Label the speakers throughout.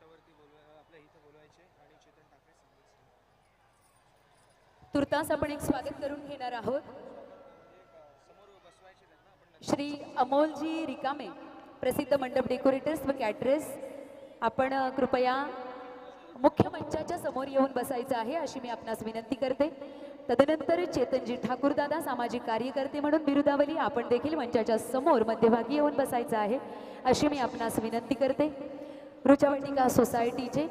Speaker 1: मंचावरती बोलवा आपल्या इथं बोलवायचे आणि चेतन ठाकरे
Speaker 2: तुर्तास आपण एक स्वागत करून घेणार आहोत. श्री अमोलजी रिकामे प्रसिद्ध मंडप डेकोरेटर्स व कॅटरेस आपण कृपया मुख्य मंचाच्या समोर येऊन बसायचं आहे अशी मी आपणास विनंती करते. तदनंतर चेतनजी ठाकूरदादा सामाजिक कार्यकर्ते म्हणून बिरुदावली आपण देखील मंचाच्या समोर मध्यभागी येऊन बसायचं आहे अशी मी आपणास विनंती करते. रुचावाटिका सोसायटीचे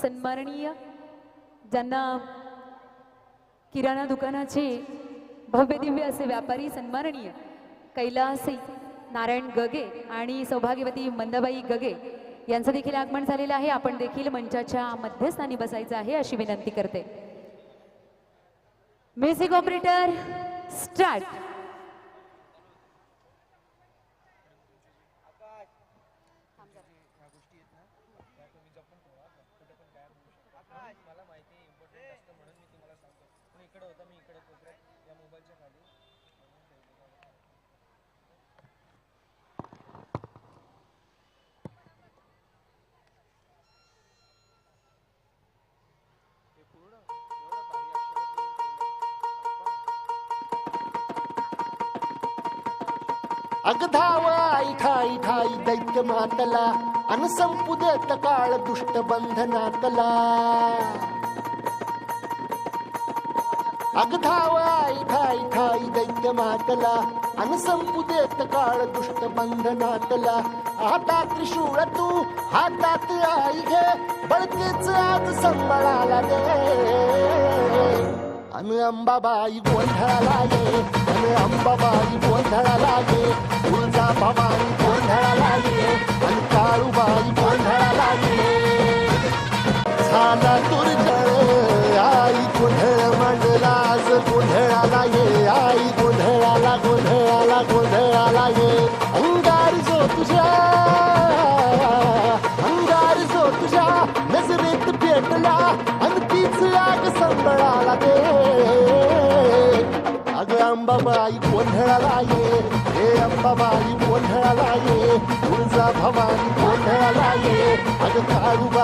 Speaker 2: सन्माननीय ज्यांना किराणा दुकानाचे भव्य दिव्य असे व्यापारी सन्माननीय कैलासी नारायण गगे आणि सौभाग्यवती मंदाबाई गगे यांचं देखील आगमन झालेलं आहे. आपण देखील मंचाच्या मध्यस्थानी बसायचं आहे अशी विनंती करते. म्युझिक ऑपरेटर स्टार्ट
Speaker 1: शकतात मला माहिती आहे इम्पॉर्टंट असतं म्हणून मी तुम्हाला सांगतो. पण इकडे होता मी इकडे कोपऱ्यात या मोबाईलच्या खाली. म्हणून हे पूर्ण एवढं भारी अक्षरात लिहून
Speaker 3: आई खाई खाई दैत्य मातला. अन संपू देत काळ दुष्ट बंधनातला अग धाव आई ठाई ठाई दैत्य मातला अन संपू देत काळ दुष्ट बंधनातला हातात त्रिशूळ तू हातात आई घे बळकेच आज संबळाला दे अन अंबाबाई गोंधळाला ये अन अंबाबाई झाला दुर्जळ आई गोंधळ मांडला आज गोंधळाला ये. आई गोंधळाला गोंधळाला गोंधळाला ये. अंगार जो तुझ्या अंगार जो तुझ्या नजरेत पेटला आणखीच आग संबळाला दे. अग अंबाबाई गोंधळाला ये. हे अंबाबाई गोंधळाला ये. तुळजा भवानी गोंधळाला ये. अग काळूबाई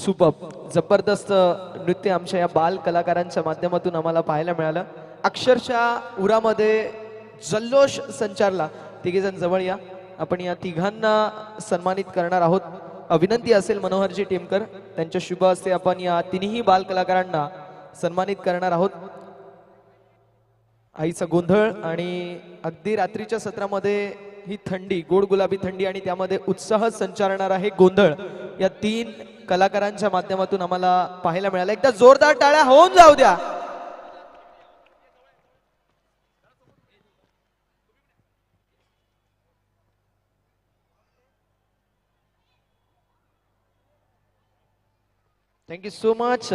Speaker 4: सुपब जबरदस्त नृत्य आमच्या या बाल कलाकारांच्या माध्यमातून आम्हाला पाहायला मिळालं. अक्षरशः उरामध्ये जल्लोष संचारला. तिघेजण जवळ या. आपण या तिघांना सन्मानित करणार आहोत. विनंती असेल मनोहरजी टेमकर. त्यांच्या शुभ हस्ते आपण या तिन्ही बाल कलाकारांना सन्मानित करणार आहोत. आईचा गोंधळ आणि अगदी रात्रीच्या सत्रामध्ये ही थंडी गोड गुलाबी थंडी आणि त्यामध्ये उत्साह संचारणार हे गोंधळ या तीन कलाकारांच्या माध्यमातून आम्हाला पाहायला मिळालं. एकदा जोरदार टाळ्या होऊन जाऊ द्या. Thank you so much